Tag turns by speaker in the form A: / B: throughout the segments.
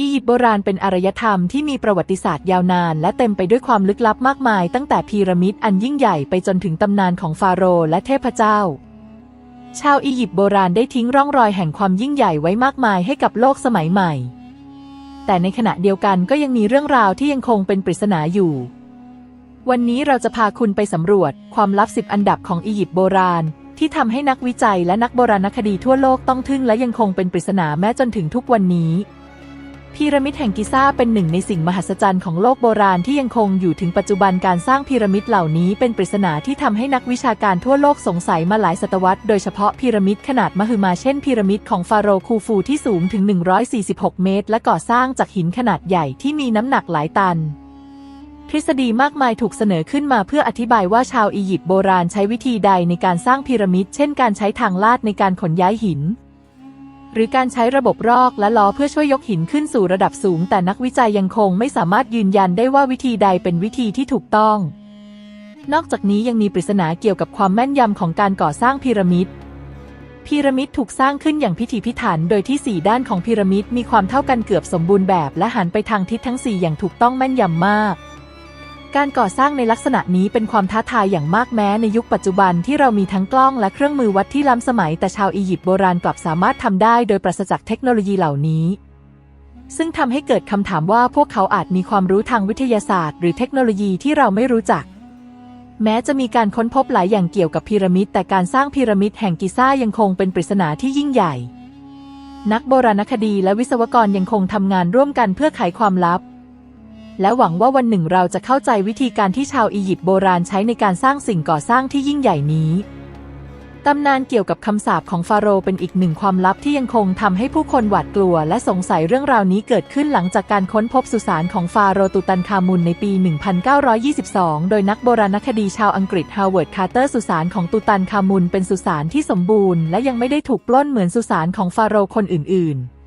A: อียิปต์โบราณเป็นอารยธรรมที่มีประวัติศาสตร์ยาวนาน และเต็มไปด้วยความลึกลับมากมาย ตั้งแต่พีระมิดอันยิ่งใหญ่ไปจนถึงตำนานของฟาโรห์และเทพเจ้า ชาวอียิปต์โบราณได้ทิ้งร่องรอยแห่งความยิ่งใหญ่ไว้มากมายให้กับโลกสมัยใหม่ แต่ในขณะเดียวกันก็ยังมีเรื่องราวที่ยังคงเป็นปริศนาอยู่ วันนี้เราจะพาคุณไปสำรวจความลับสิบอันดับของอียิปต์โบราณ ที่ทำให้นักวิจัยและนักโบราณคดีทั่วโลกต้องทึ่งและยังคงเป็นปริศนาแม้จนถึงทุกวันนี้ พีระมิดแห่งกิซ่าเป็นหนึ่งในสิ่งมหัศจรรย์ของโลกโบราณที่ยังคงอยู่ถึงปัจจุบันการสร้างพีระมิดเหล่านี้เป็นปริศนาที่ทำให้นักวิชาการทั่วโลกสงสัยมาหลายศตวรรษโดยเฉพาะพีระมิดขนาดมหึมาเช่นพีระมิดของฟาโรห์คูฟูที่สูงถึง 146 เมตร และก่อสร้างจากหินขนาดใหญ่ที่มีน้ำหนักหลายตันทฤษฎีมากมายถูกเสนอขึ้นมาเพื่ออธิบายว่าชาวอียิปต์โบราณใช้วิธีใดในการสร้างพีระมิด เช่นการใช้ทางลาดในการขนย้ายหิน หรือการใช้ระบบรอกและล้อเพื่อช่วยยกหินขึ้นสู่ระดับสูง แต่นักวิจัยยังคงไม่สามารถยืนยันได้ว่าวิธีใดเป็นวิธีที่ถูกต้อง นอกจากนี้ยังมีปริศนาเกี่ยวกับความแม่นยำของการก่อสร้างพีระมิดพีระมิดถูกสร้างขึ้นอย่างพิถีพิถัน โดยที่สี่ด้านของพีระมิดมีความเท่ากันเกือบสมบูรณ์แบบ และหันไปทางทิศทั้งสี่อย่างถูกต้องแม่นยำมาก การก่อสร้างในลักษณะนี้เป็นความท้าทายอย่างมากแม้ในยุคปัจจุบันที่เรามีทั้งกล้องและเครื่องมือวัดที่ล้ำสมัย แต่ชาวอียิปต์โบราณกลับสามารถทำได้โดยปราศจากเทคโนโลยีเหล่านี้ ซึ่งทำให้เกิดคำถามว่าพวกเขาอาจมีความรู้ทางวิทยาศาสตร์ หรือเทคโนโลยีที่เราไม่รู้จัก แม้จะมีการค้นพบหลายอย่างเกี่ยวกับพีระมิด แต่การสร้างพีระมิดแห่งกิซ่ายังคงเป็นปริศนาที่ยิ่งใหญ่ นักโบราณคดีและวิศวกรยังคงทำงานร่วมกันเพื่อไขความลับ และหวังว่าวันหนึ่งเราจะเข้าใจวิธีการที่ชาวอียิปต์โบราณใช้ในการสร้างสิ่งก่อสร้างที่ยิ่งใหญ่นี้ตำนานเกี่ยวกับคำสาปของฟาโรห์เป็นอีกหนึ่งความลับที่ยังคงทำให้ผู้คนหวาดกลัว และสงสัยเรื่องราวนี้เกิดขึ้นหลังจากการค้นพบสุสานของฟาโรห์ตุตันคามุนในปี 1922 โดยนักโบราณคดีชาวอังกฤษฮาวเวิร์ดคาร์เตอร์สุสานของตุตันคามุนเป็นสุสานที่สมบูรณ์และยังไม่ได้ถูกปล้นเหมือนสุสานของฟาโรห์คนอื่นๆ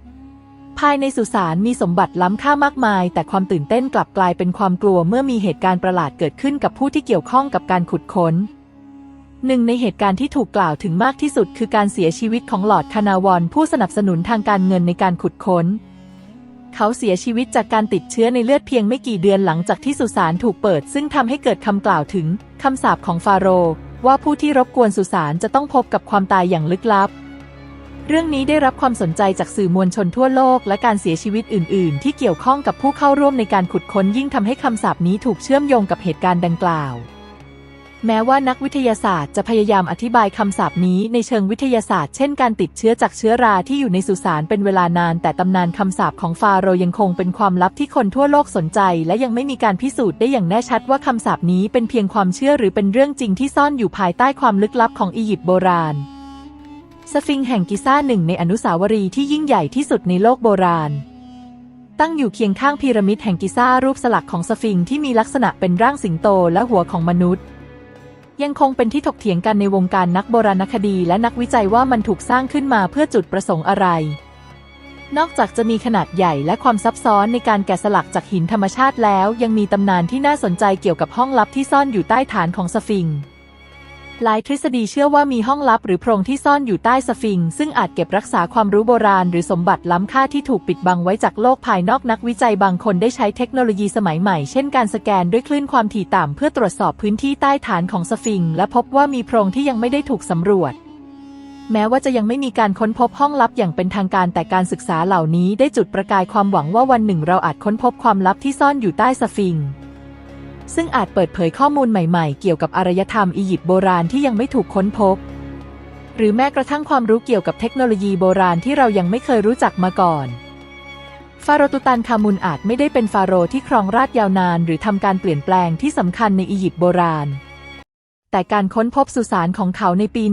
A: ภายในสุสานมีสมบัติล้ำค่ามากมาย แต่ความตื่นเต้นกลับกลายเป็นความกลัวเมื่อมีเหตุการณ์ประหลาดเกิดขึ้นกับผู้ที่เกี่ยวข้องกับการขุดค้นหนึ่งในเหตุการณ์ที่ถูกกล่าวถึงมากที่สุดคือการเสียชีวิตของหลอดคานาวอนผู้สนับสนุนทางการเงินในการขุดค้น เขาเสียชีวิตจากการติดเชื้อในเลือดเพียงไม่กี่เดือนหลังจากที่สุสานถูกเปิด ซึ่งทำให้เกิดคำกล่าวถึงคำสาปของฟาโรห์ว่าผู้ที่รบกวนสุสานจะต้องพบกับความตายอย่างลึกลับ เรื่องนี้ได้รับความสนใจจากสื่อมวลชนทั่วโลก และการเสียชีวิตอื่น ๆ ที่เกี่ยวข้องกับผู้เข้าร่วมในการขุดค้นยิ่งทำให้คำสาปนี้ถูกเชื่อมโยงกับเหตุการณ์ดังกล่าว แม้ว่านักวิทยาศาสตร์จะพยายามอธิบายคำสาปนี้ในเชิงวิทยาศาสตร์ เช่นการติดเชื้อจากเชื้อราที่อยู่ในสุสานเป็นเวลานาน แต่ตำนานคำสาปของฟาโรห์ยังคงเป็นความลับที่คนทั่วโลกสนใจ และยังไม่มีการพิสูจน์ได้อย่างแน่ชัดว่าคำสาปนี้เป็นเพียงความเชื่อหรือเป็นเรื่องจริงที่ซ่อนอยู่ภายใต้ความลึกลับของอียิปต์โบราณ สฟิงค์แห่งกิซ่าหนึ่งในอนุสาวรีย์ที่ยิ่งใหญ่ที่สุดในโลกโบราณ ตั้งอยู่เคียงข้างพีระมิดแห่งกิซ่ารูปสลักของสฟิงค์ที่มีลักษณะเป็นร่างสิงโตและหัวของมนุษย์ ยังคงเป็นที่ถกเถียงกันในวงการนักโบราณคดีและนักวิจัยว่ามันถูกสร้างขึ้นมาเพื่อจุดประสงค์อะไร นอกจากจะมีขนาดใหญ่และความซับซ้อนในการแกะสลักจากหินธรรมชาติแล้ว ยังมีตำนานที่น่าสนใจเกี่ยวกับห้องลับที่ซ่อนอยู่ใต้ฐานของสฟิงค์ หลายทฤษฎีเชื่อว่ามีห้องลับหรือโพรงที่ซ่อนอยู่ใต้สฟิงค์ซึ่งอาจเก็บรักษาความรู้โบราณหรือสมบัติล้ำค่าที่ถูกปิดบังไว้จากโลกภายนอกนักวิจัยบางคนได้ใช้เทคโนโลยีสมัยใหม่ เช่นการสแกนด้วยคลื่นความถี่ต่ำเพื่อตรวจสอบพื้นที่ใต้ฐานของสฟิงค์และพบว่ามีโพรงที่ยังไม่ได้ถูกสำรวจ แม้ว่าจะยังไม่มีการค้นพบห้องลับอย่างเป็นทางการแต่การศึกษาเหล่านี้ได้จุดประกายความหวังว่าวันหนึ่งเราอาจค้นพบความลับที่ซ่อนอยู่ใต้สฟิงค์ ซึ่งอาจเปิดเผยข้อมูลใหม่ๆ เกี่ยวกับอารยธรรมอียิปต์โบราณที่ยังไม่ถูกค้นพบ หรือแม้กระทั่งความรู้เกี่ยวกับเทคโนโลยีโบราณที่เรายังไม่เคยรู้จักมาก่อน ฟาโรตุตันคามุนอาจไม่ได้เป็นฟาโรห์ที่ครองราชยาวนาน หรือทำการเปลี่ยนแปลงที่สำคัญในอียิปต์โบราณ แต่การค้นพบสุสานของเขาในปี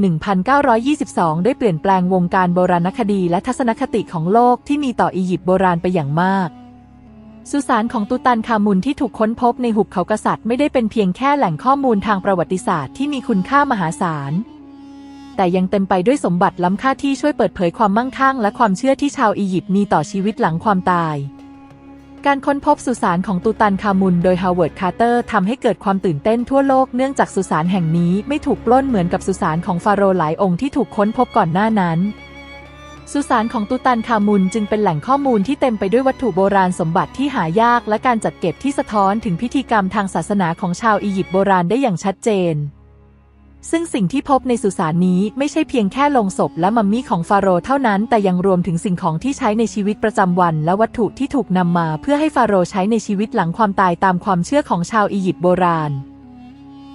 A: 1922 ได้เปลี่ยนแปลงวงการโบราณคดีและทัศนคติของโลกที่มีต่ออียิปต์โบราณไปอย่างมาก สุสานของตุตันคามุนที่ถูกค้นพบในหุบเขากษัตริย์ไม่ได้เป็นเพียงแค่แหล่งข้อมูลทางประวัติศาสตร์ที่มีคุณค่ามหาศาล แต่ยังเต็มไปด้วยสมบัติล้ำค่าที่ช่วยเปิดเผยความมั่งคั่งและความเชื่อที่ชาวอียิปต์มีต่อชีวิตหลังความตาย การค้นพบสุสานของตูตันคามุนโดยฮาวเวิร์ด คาร์เตอร์ทำให้เกิดความตื่นเต้นทั่วโลกเนื่องจากสุสานแห่งนี้ไม่ถูกปล้นเหมือนกับสุสานของฟาโรห์หลายองค์ที่ถูกค้นพบก่อนหน้านั้น สุสานของตุตันคามุนจึงเป็นแหล่งข้อมูลที่เต็มไปด้วยวัตถุโบราณสมบัติที่หายากและการจัดเก็บที่สะท้อนถึงพิธีกรรมทางศาสนาของชาวอียิปต์โบราณได้อย่างชัดเจน ซึ่งสิ่งที่พบในสุสานนี้ไม่ใช่เพียงแค่โลงศพและมัมมี่ของฟาโรห์เท่านั้น แต่ยังรวมถึงสิ่งของที่ใช้ในชีวิตประจำวัน และวัตถุที่ถูกนำมา เพื่อให้ฟาโรห์ใช้ในชีวิตหลังความตายตามความเชื่อของชาวอียิปต์โบราณ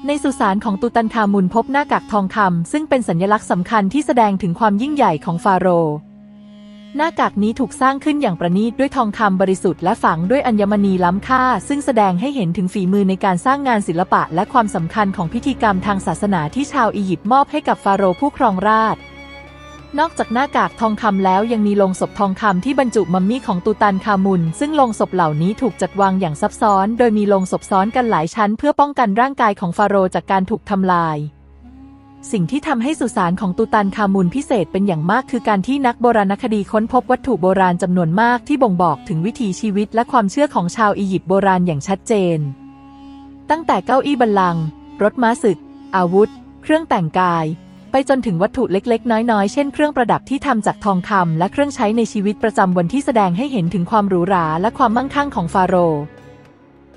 A: ในสุสานของตุตันคามุนพบหน้ากากทองคำซึ่งเป็นสัญลักษณ์สำคัญที่แสดงถึงความยิ่งใหญ่ของฟาโรห์หน้ากากนี้ถูกสร้างขึ้นอย่างประณีตด้วยทองคำบริสุทธิ์และฝังด้วยอัญมณีล้ำค่า ซึ่งแสดงให้เห็นถึงฝีมือในการสร้างงานศิลปะและความสำคัญของพิธีกรรมทางศาสนาที่ชาวอียิปต์มอบให้กับฟาโรห์ผู้ครองราชย์ นอกจากหน้ากากทองคำแล้วยังมีโลงศพทองคำที่บรรจุมัมมี่ของตูตันคามุน ซึ่งโลงศพเหล่านี้ถูกจัดวางอย่างซับซ้อน โดยมีโลงศพซ้อนกันหลายชั้น เพื่อป้องกันร่างกายของฟาโรห์จากการถูกทำลาย สิ่งที่ทำให้สุสานของตูตันคามุนพิเศษเป็นอย่างมากคือการที่นักโบราณคดีค้นพบวัตถุโบราณจำนวนมากที่บ่งบอกถึงวิถีชีวิตและความเชื่อของชาวอียิปต์โบราณอย่างชัดเจน ตั้งแต่เก้าอี้บัลลังก์รถม้าศึก อาวุธ เครื่องแต่งกาย ไปจนถึงวัตถุเล็กๆ น้อยๆ เช่นเครื่องประดับที่ทำจากทองคำและเครื่องใช้ในชีวิตประจำวันที่แสดงให้เห็นถึงความหรูหราและความมั่งคั่งของฟาโรห์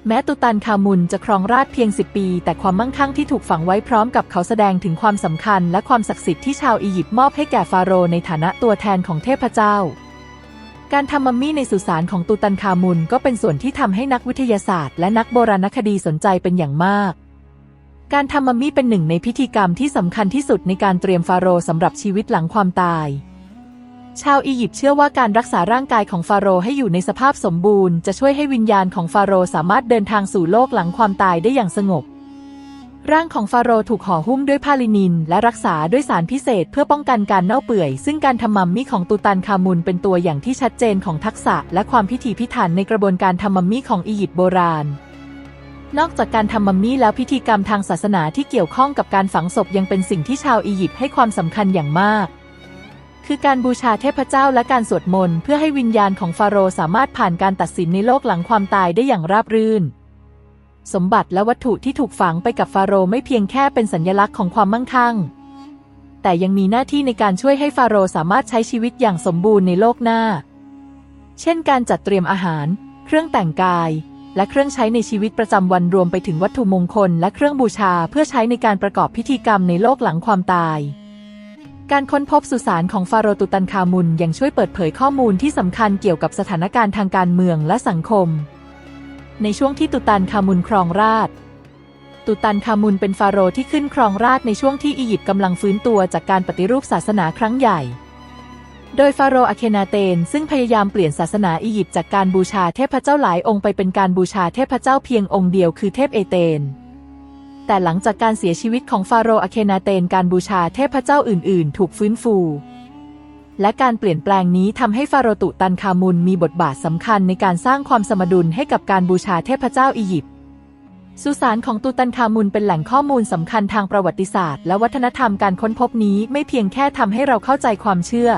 A: แม้ตุตันคามุนจะครองราชเพียง 10 ปี แต่ความมั่งคั่งที่ถูกฝังไว้พร้อมกับเขาแสดงถึงความสำคัญ และความศักดิ์สิทธิ์ที่ชาวอียิปต์มอบให้แก่ฟาโรห์ในฐานะตัวแทนของเทพเจ้า การทำมัมมี่ในสุสานของตูตันคามุนก็เป็นส่วนที่ทำให้นักวิทยาศาสตร์ และนักโบราณคดีสนใจเป็นอย่างมาก การทำมัมมี่เป็นหนึ่งในพิธีกรรมที่สำคัญที่สุดในการเตรียมฟาโรห์สำหรับชีวิตหลังความตาย ชาวอียิปต์เชื่อว่าการรักษาร่างกายของฟาโรห์ให้อยู่ในสภาพสมบูรณ์จะช่วยให้วิญญาณของฟาโรห์สามารถเดินทางสู่โลกหลังความตายได้อย่างสงบ ร่างของฟาโรห์ถูกห่อหุ้มด้วยผ้าลินิน และรักษาด้วยสารพิเศษเพื่อป้องกันการเน่าเปื่อย ซึ่งการทำมัมมี่ของตูตันคามุนเป็นตัวอย่างที่ชัดเจนของทักษะ และความพิถีพิถันในกระบวนการทำมัมมี่ของอียิปต์โบราณ นอกจากการทำมัมมี่แล้วพิธีกรรมทางศาสนาที่เกี่ยวข้องกับการฝังศพยังเป็นสิ่งที่ชาวอียิปต์ให้ความสำคัญอย่างมาก คือการบูชาเทพเจ้าและการสวดมนต์เพื่อให้วิญญาณของฟาโรห์สามารถผ่านการตัดสินในโลกหลังความตายได้อย่างราบรื่น สมบัติและวัตถุที่ถูกฝังไปกับฟาโรห์ไม่เพียงแค่เป็นสัญลักษณ์ของความมั่งคั่ง แต่ยังมีหน้าที่ในการช่วยให้ฟาโรห์สามารถใช้ชีวิตอย่างสมบูรณ์ในโลกหน้า เช่น การจัดเตรียมอาหาร เครื่องแต่งกาย และเครื่องใช้ในชีวิตประจำวันรวมไปถึงวัตถุมงคล และเครื่องบูชาเพื่อใช้ในการประกอบพิธีกรรมในโลกหลังความตายการค้นพบสุสานของฟาโรตุตันคามุนยังช่วยเปิดเผยข้อมูลที่สำคัญเกี่ยวกับสถานการณ์ทางการเมืองและสังคม ในช่วงที่ตุตันคามุนครองราช ตุตันคามุนเป็นฟาโรห์ที่ขึ้นครองราชในช่วงที่อียิปต์กำลังฟื้นตัวจากการปฏิรูปศาสนาครั้งใหญ่ โดยฟาโรห์อาเคนาเตนซึ่งพยายามเปลี่ยนศาสนาอียิปต์จากการบูชาเทพเจ้าหลายองค์ไปเป็นการบูชาเทพเจ้าเพียงองค์เดียวคือเทพเอเตน แต่หลังจากการเสียชีวิตของฟาโรห์อาเคนาเตนการบูชาเทพเจ้าอื่น ๆ ถูกฟื้นฟู และการเปลี่ยนแปลงนี้ทำให้ฟาโรห์ตุตันคามุนมีบทบาทสำคัญในการสร้างความสมดุลให้กับการบูชาเทพเจ้าอียิปต์สุสานของตูตันคามุนเป็นแหล่งข้อมูลสำคัญทางประวัติศาสตร์ และวัฒนธรรมการค้นพบนี้ไม่เพียงแค่ทำให้เราเข้าใจความเชื่อ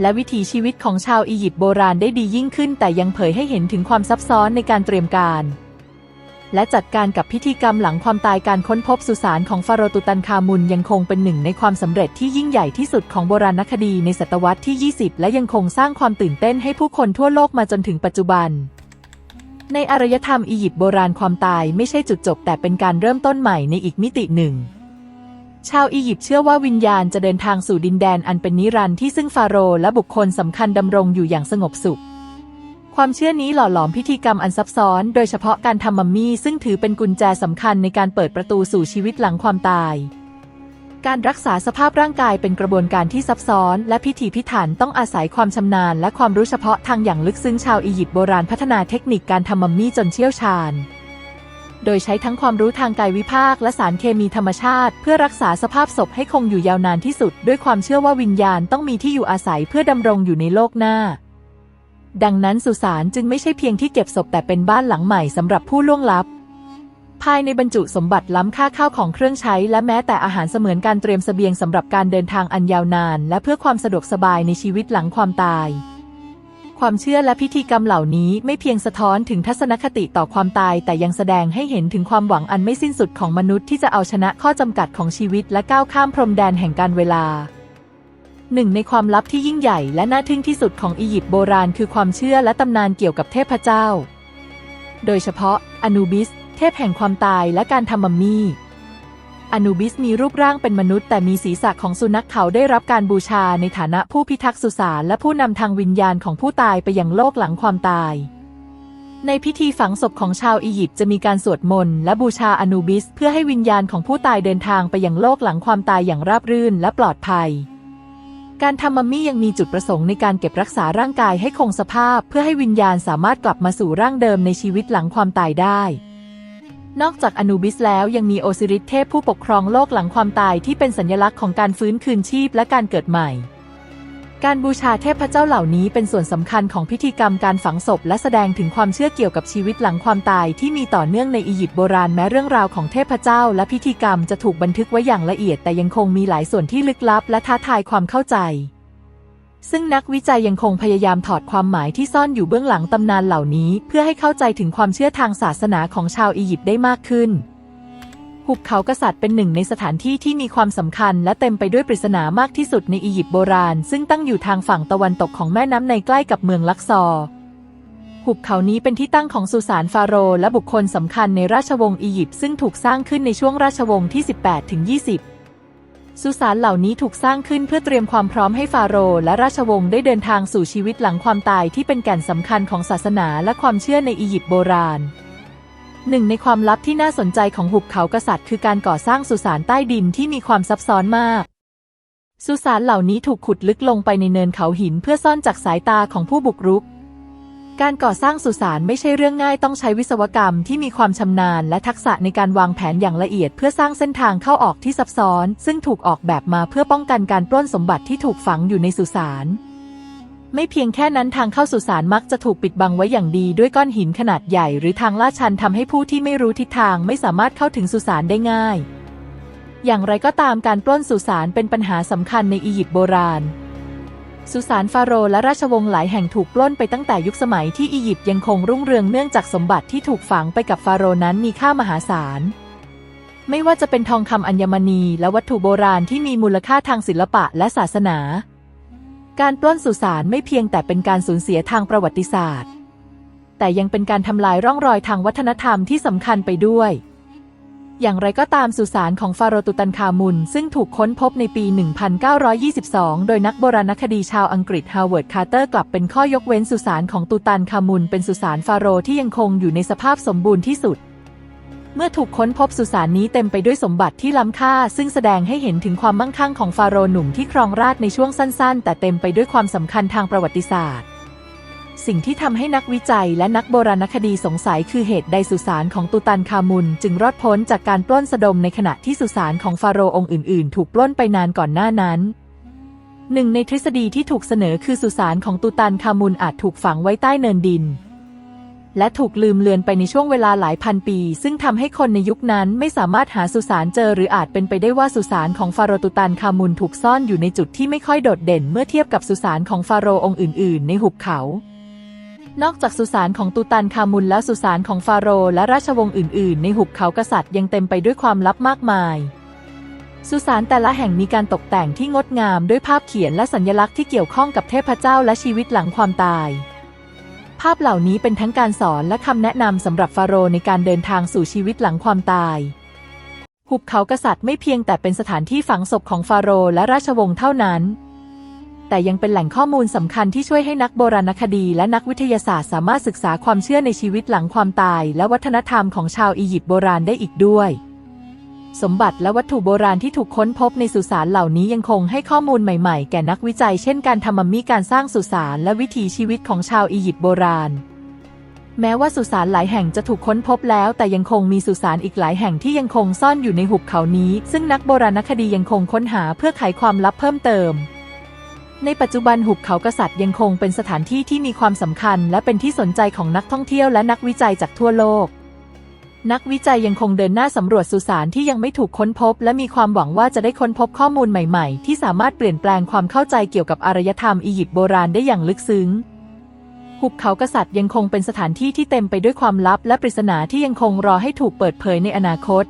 A: และวิถีชีวิตของชาวอียิปต์โบราณได้ดียิ่งขึ้น แต่ยังเผยให้เห็นถึงความซับซ้อนในการเตรียมการ และจัดการกับพิธีกรรมหลังความตายการค้นพบสุสานของฟาโรตุตันคามุนยังคงเป็นหนึ่งในความสำเร็จที่ยิ่งใหญ่ที่สุดของโบราณคดีในศตวรรษที่ 20 และยังคงสร้างความตื่นเต้นให้ผู้คนทั่วโลกมาจนถึงปัจจุบัน ในอารยธรรมอียิปต์โบราณความตายไม่ใช่จุดจบแต่เป็นการเริ่มต้นใหม่ในอีกมิติหนึ่ง ชาวอียิปต์เชื่อว่าวิญญาณจะเดินทางสู่ดินแดนอันเป็นนิรันดร์ที่ซึ่งฟาโรห์และบุคคลสำคัญดำรงอยู่อย่างสงบสุข ความเชื่อนี้หล่อหลอมพิธีกรรมอันซับซ้อน โดยเฉพาะการทำมัมมี่ซึ่งถือเป็นกุญแจสำคัญในการเปิดประตูสู่ชีวิตหลังความตาย การรักษาสภาพร่างกายเป็นกระบวนการที่ซับซ้อน และพิถีพิถันต้องอาศัยความชำนาญ และความรู้เฉพาะทางอย่างลึกซึ้งชาวอียิปต์โบราณพัฒนาเทคนิคการทำมัมมี่จนเชี่ยวชาญ โดยใช้ทั้งความรู้ทางกายวิภาคและสารเคมีธรรมชาติ เพื่อรักษาสภาพศพให้คงอยู่ยาวนานที่สุด ด้วยความเชื่อว่าวิญญาณต้องมีที่อยู่อาศัยเพื่อดำรงอยู่ในโลกหน้า ดังนั้นสุสานจึงไม่ใช่เพียงที่เก็บศพแต่เป็นบ้านหลังใหม่สำหรับผู้ล่วงลับ ภายในบรรจุสมบัติล้ำค่าข้าวของเครื่องใช้ และแม้แต่อาหารเสมือนการเตรียมเสบียงสำหรับการเดินทางอันยาวนาน และเพื่อความสะดวกสบายในชีวิตหลังความตาย ความเชื่อและพิธีกรรมเหล่านี้ไม่เพียงสะท้อนถึงทัศนคติต่อความตาย แต่ยังแสดงให้เห็นถึงความหวังอันไม่สิ้นสุดของมนุษย์ที่จะเอาชนะข้อจำกัดของชีวิตและก้าวข้ามพรมแดนแห่งการเวลาหนึ่งในความลับที่ยิ่งใหญ่และน่าทึ่งที่สุดของอียิปต์โบราณคือความเชื่อและตำนานเกี่ยวกับเทพเจ้า โดยเฉพาะอนูบิส เทพแห่งความตายและการทำมัมมี่ อนูบิสมีรูปร่างเป็นมนุษย์แต่มีศีรษะของสุนัขเขาได้รับการบูชาในฐานะผู้พิทักษ์สุสานและผู้นำทางวิญญาณของผู้ตายไปยังโลกหลังความตาย ในพิธีฝังศพของชาวอียิปต์จะมีการสวดมนต์และบูชาอนูบิส เพื่อให้วิญญาณของผู้ตายเดินทางไปยังโลกหลังความตายอย่างราบรื่นและปลอดภัย การทำมัมมี่ยังมีจุดประสงค์ในการเก็บรักษาร่างกายให้คงสภาพ เพื่อให้วิญญาณสามารถกลับมาสู่ร่างเดิมในชีวิตหลังความตายได้ นอกจากอนูบิสแล้วยังมีโอซิริสเทพผู้ปกครองโลกหลังความตายที่เป็นสัญลักษณ์ของการฟื้นคืนชีพและการเกิดใหม่ การบูชาเทพเจ้าเหล่านี้เป็นส่วนสำคัญของพิธีกรรมการฝังศพและแสดงถึงความเชื่อเกี่ยวกับชีวิตหลังความตายที่มีต่อเนื่องในอียิปต์โบราณแม้เรื่องราวของเทพเจ้าและพิธีกรรมจะถูกบันทึกไว้อย่างละเอียดแต่ยังคงมีหลายส่วนที่ลึกลับและท้าทายความเข้าใจ ซึ่งนักวิจัยยังคงพยายามถอดความหมายที่ซ่อนอยู่เบื้องหลังตำนานเหล่านี้ เพื่อให้เข้าใจถึงความเชื่อทางศาสนาของชาวอียิปต์ได้มากขึ้น หุบเขากษัตริย์เป็นหนึ่งในสถานที่ที่มีความสำคัญ และเต็มไปด้วยปริศนามากที่สุดในอียิปต์โบราณ ซึ่งตั้งอยู่ทางฝั่งตะวันตกของแม่น้ำในใกล้กับเมืองลักซอร์หุบเขานี้เป็นที่ตั้งของสุสานฟาโรห์และบุคคลสำคัญในราชวงศ์อียิปต์ซึ่งถูกสร้างขึ้นในช่วงราชวงศ์ที่ 18ถึง20 สุสานเหล่านี้ถูกสร้างขึ้นเพื่อเตรียมความพร้อมให้ฟาโรห์และราชวงศ์ได้เดินทางสู่ชีวิตหลังความตายที่เป็นแก่นสำคัญของศาสนาและความเชื่อในอียิปต์โบราณหนึ่งในความลับที่น่าสนใจของหุบเขากษัตริย์ คือการก่อสร้างสุสานใต้ดินที่มีความซับซ้อนมาก สุสานเหล่านี้ถูกขุดลึกลงไปในเนินเขาหินเพื่อซ่อนจากสายตาของผู้บุกรุก การก่อสร้างสุสานไม่ใช่เรื่องง่ายต้องใช้วิศวกรรมที่มีความชำนาญและทักษะในการวางแผนอย่างละเอียด เพื่อสร้างเส้นทางเข้าออกที่ซับซ้อน ซึ่งถูกออกแบบมาเพื่อป้องกันการปล้นสมบัติที่ถูกฝังอยู่ในสุสานไม่เพียงแค่นั้นทางเข้าสุสานมักจะถูกปิดบังไว้อย่างดีด้วยก้อนหินขนาดใหญ่ หรือทางลาดชันทำให้ผู้ที่ไม่รู้ทิศทางไม่สามารถเข้าถึงสุสานได้ง่าย อย่างไรก็ตามการปล้นสุสานเป็นปัญหาสำคัญในอียิปต์โบราณ สุสานฟาโรห์และราชวงศ์หลายแห่งถูกปล้นไปตั้งแต่ยุคสมัยที่อียิปต์ยังคงรุ่งเรืองเนื่องจากสมบัติที่ถูกฝังไปกับฟาโรนั้นมีค่ามหาศาล ไม่ว่าจะเป็นทองคำอัญมณีและวัตถุโบราณที่มีมูลค่าทางศิลปะและศาสนา การปล้นสุสานไม่เพียงแต่เป็นการสูญเสียทางประวัติศาสตร์ แต่ยังเป็นการทำลายร่องรอยทางวัฒนธรรมที่สำคัญไปด้วย อย่างไรก็ตามสุสานของฟาโรตุตันคามุน ซึ่งถูกค้นพบในปี 1922 โดยนักโบราณคดีชาวอังกฤษฮาวเวิร์ด คาร์เตอร์กลับเป็นข้อยกเว้นสุสานของตุตันคามุน เป็นสุสานฟาโรที่ยังคงอยู่ในสภาพสมบูรณ์ที่สุด เมื่อถูกค้นพบสุสานนี้เต็มไปด้วยสมบัติที่ล้ำค่า ซึ่งแสดงให้เห็นถึงความมั่งคั่งของฟาโรหนุ่มที่ครองราชในช่วงสั้น ๆ แต่เต็มไปด้วยความสำคัญทางประวัติศาสตร์ สิ่งที่ทำให้นักวิจัยและนักโบราณคดีสงสัยคือเหตุใดสุสานของตูตันคามุน จึงรอดพ้นจากการปล้นสะดมในขณะที่สุสานของฟาโรห์องค์อื่นๆ ถูกปล้นไปนานก่อนหน้านั้น หนึ่งในทฤษฎีที่ถูกเสนอคือสุสานของตูตันคามุนอาจถูกฝังไว้ใต้เนินดิน และถูกลืมเลือนไปในช่วงเวลาหลายพันปี ซึ่งทำให้คนในยุคนั้นไม่สามารถหาสุสานเจอ หรืออาจเป็นไปได้ว่าสุสานของฟาโรห์ตุตันคามุนถูกซ่อนอยู่ในจุดที่ไม่ค่อยโดดเด่น เมื่อเทียบกับสุสานของฟาโรห์องค์อื่น ๆ ในหุบเขา นอกจากสุสานของตูตันคามุนแล้วสุสานของฟาโรห์และราชวงศ์อื่น ๆ ในหุบเขากษัตริย์ยังเต็มไปด้วยความลับมากมาย สุสานแต่ละแห่งมีการตกแต่งที่งดงามด้วยภาพเขียนและสัญลักษณ์ที่เกี่ยวข้องกับเทพเจ้าและชีวิตหลังความตาย ภาพเหล่านี้เป็นทั้งการสอนและคำแนะนำสำหรับฟาโรห์ในการเดินทางสู่ชีวิตหลังความตาย หุบเขากษัตริย์ไม่เพียงแต่เป็นสถานที่ฝังศพของฟาโรห์และราชวงศ์เท่านั้น แต่ยังเป็นแหล่งข้อมูลสำคัญที่ช่วยให้นักโบราณคดีและนักวิทยาศาสตร์สามารถศึกษาความเชื่อในชีวิตหลังความตาย และวัฒนธรรมของชาวอียิปต์โบราณได้อีกด้วย สมบัติและวัตถุโบราณที่ถูกค้นพบในสุสานเหล่านี้ยังคงให้ข้อมูลใหม่ๆ แก่นักวิจัย เช่นการทำมัมมี่การสร้างสุสานและวิถีชีวิตของชาวอียิปต์โบราณแม้ว่าสุสานหลายแห่งจะถูกค้นพบแล้ว แต่ยังคงมีสุสานอีกหลายแห่งที่ยังคงซ่อนอยู่ในหุบเขานี้ ซึ่งนักโบราณคดียังคงค้นหาเพื่อไขความลับเพิ่มเติม ในปัจจุบันหุบเขากษัตริย์ยังคงเป็นสถานที่ที่มีความสำคัญ และเป็นที่สนใจของนักท่องเที่ยวและนักวิจัยจากทั่วโลก นักวิจัยยังคงเดินหน้าสำรวจสุสานที่ยังไม่ถูกค้นพบ และมีความหวังว่าจะได้ค้นพบข้อมูลใหม่ๆ ที่สามารถเปลี่ยนแปลงความเข้าใจเกี่ยวกับอารยธรรมอียิปต์โบราณได้อย่างลึกซึ้งหุบเขากษัตริย์ยังคงเป็นสถานที่ที่เต็มไปด้วยความลับ และปริศนาที่ยังคงรอให้ถูกเปิดเผยในอนาคต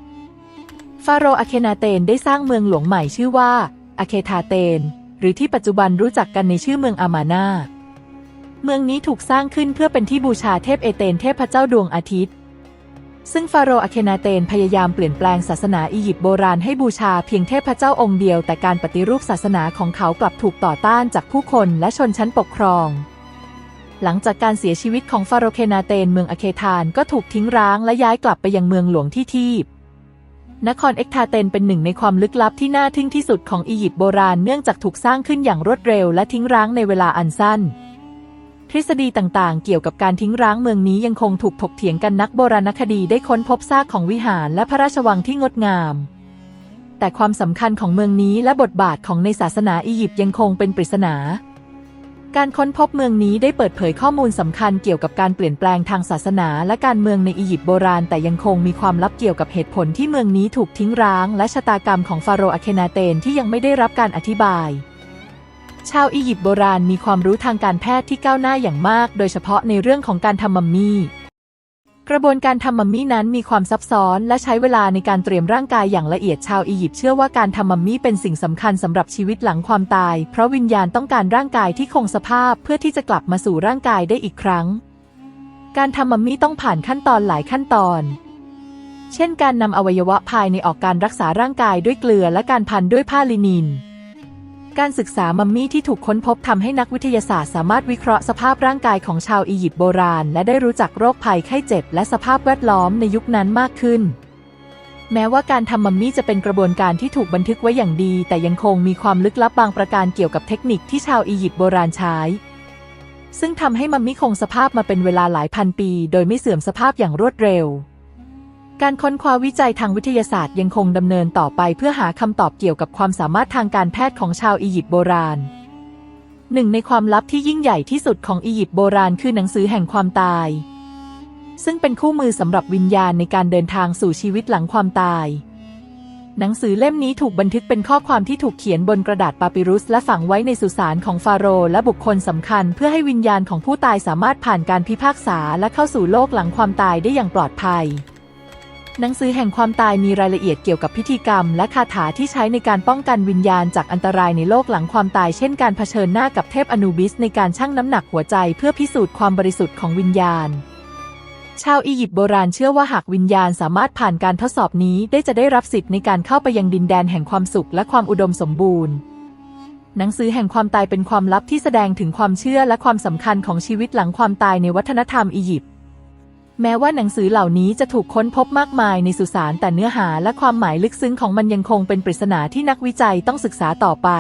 A: ฟาโรห์อาเคนาเตนได้สร้างเมืองหลวงใหม่ชื่อว่าอาเคทาเตน หรือที่ปัจจุบันรู้จักกันในชื่อเมืองอามานาเมืองนี้ถูกสร้างขึ้นเพื่อเป็นที่บูชาเทพเอเตนเทพเจ้าดวงอาทิตย์ ซึ่งฟาโรห์อเคนาเตนพยายามเปลี่ยนแปลงศาสนาอียิปต์โบราณให้บูชาเพียงเทพเจ้าองค์เดียว แต่การปฏิรูปศาสนาของเขากลับถูกต่อต้านจากผู้คนและชนชั้นปกครอง หลังจากการเสียชีวิตของฟาโรห์เคนาเตนเมืองอเคทานก็ถูกทิ้งร้างและย้ายกลับไปยังเมืองหลวงที่ทีบ นครเอ็กทาเตนเป็นหนึ่งในความลึกลับที่น่าทึ่งที่สุดของอียิปต์โบราณเนื่องจากถูกสร้างขึ้นอย่างรวดเร็วและทิ้งร้างในเวลาอันสั้น ทฤษฎีต่างๆ เกี่ยวกับการทิ้งร้างเมืองนี้ยังคงถูกถกเถียงกันนักโบราณคดีได้ค้นพบซากของวิหารและพระราชวังที่งดงาม แต่ความสำคัญของเมืองนี้และบทบาทของในศาสนาอียิปต์ยังคงเป็นปริศนา การค้นพบเมืองนี้ได้เปิดเผยข้อมูลสำคัญเกี่ยวกับการเปลี่ยนแปลงทางศาสนาและการเมืองในอียิปต์โบราณ แต่ยังคงมีความลับเกี่ยวกับเหตุผลที่เมืองนี้ถูกทิ้งร้าง และชะตากรรมของฟาโรห์อะเคนาเตนที่ยังไม่ได้รับการอธิบาย ชาวอียิปต์โบราณมีความรู้ทางการแพทย์ที่ก้าวหน้าอย่างมาก โดยเฉพาะในเรื่องของการทำมัมมี่ กระบวนการทำมัมมี่นั้นมีความซับซ้อน และใช้เวลาในการเตรียมร่างกายอย่างละเอียดชาวอียิปต์เชื่อว่าการทำมัมมี่เป็นสิ่งสำคัญสำหรับชีวิตหลังความตาย เพราะวิญญาณต้องการร่างกายที่คงสภาพเพื่อที่จะกลับมาสู่ร่างกายได้อีกครั้ง การทำมัมมี่ต้องผ่านขั้นตอนหลายขั้นตอน เช่นการนำอวัยวะภายในออกการรักษาร่างกายด้วยเกลือและการพันด้วยผ้าลินิน การศึกษามัมมี่ที่ถูกค้นพบทำให้นักวิทยาศาสตร์สามารถวิเคราะห์สภาพร่างกายของชาวอียิปต์โบราณ และได้รู้จักโรคภัยไข้เจ็บ และสภาพแวดล้อมในยุคนั้นมากขึ้น แม้ว่าการทำมัมมี่จะเป็นกระบวนการที่ถูกบันทึกไว้อย่างดี แต่ยังคงมีความลึกลับบางประการเกี่ยวกับเทคนิคที่ชาวอียิปต์โบราณใช้ ซึ่งทำให้มัมมี่คงสภาพมาเป็นเวลาหลายพันปี โดยไม่เสื่อมสภาพอย่างรวดเร็ว การค้นคว้าวิจัยทางวิทยาศาสตร์ยังคงดำเนินต่อไปเพื่อหาคำตอบเกี่ยวกับความสามารถทางการแพทย์ของชาวอียิปต์โบราณ หนึ่งในความลับที่ยิ่งใหญ่ที่สุดของอียิปต์โบราณคือหนังสือแห่งความตาย ซึ่งเป็นคู่มือสำหรับวิญญาณในการเดินทางสู่ชีวิตหลังความตาย หนังสือเล่มนี้ถูกบันทึกเป็นข้อความที่ถูกเขียนบนกระดาษปาปิรุส และฝังไว้ในสุสานของฟาโรห์และบุคคลสำคัญ เพื่อให้วิญญาณของผู้ตายสามารถผ่านการพิพากษาและเข้าสู่โลกหลังความตายได้อย่างปลอดภัย หนังสือแห่งความตายมีรายละเอียดเกี่ยวกับพิธีกรรม และคาถาที่ใช้ในการป้องกันวิญญาณจากอันตรายในโลกหลังความตาย เช่นการเผชิญหน้ากับเทพอนูบิสในการชั่งน้ำหนักหัวใจเพื่อพิสูจน์ความบริสุทธิ์ของวิญญาณ ชาวอียิปต์โบราณเชื่อว่าหากวิญญาณสามารถผ่านการทดสอบนี้ได้จะได้รับสิทธิ์ในการเข้าไปยังดินแดนแห่งความสุขและความอุดมสมบูรณ์หนังสือแห่งความตายเป็นความลับที่แสดงถึงความเชื่อและความสำคัญของชีวิตหลังความตายในวัฒนธรรมอียิปต์ แม้ว่าหนังสือเหล่านี้จะถูกค้นพบมากมายในสุสานแต่เนื้อหาและความหมายลึกซึ้งของมันยังคงเป็นปริศนาที่นักวิจัยต้องศึกษาต่อไป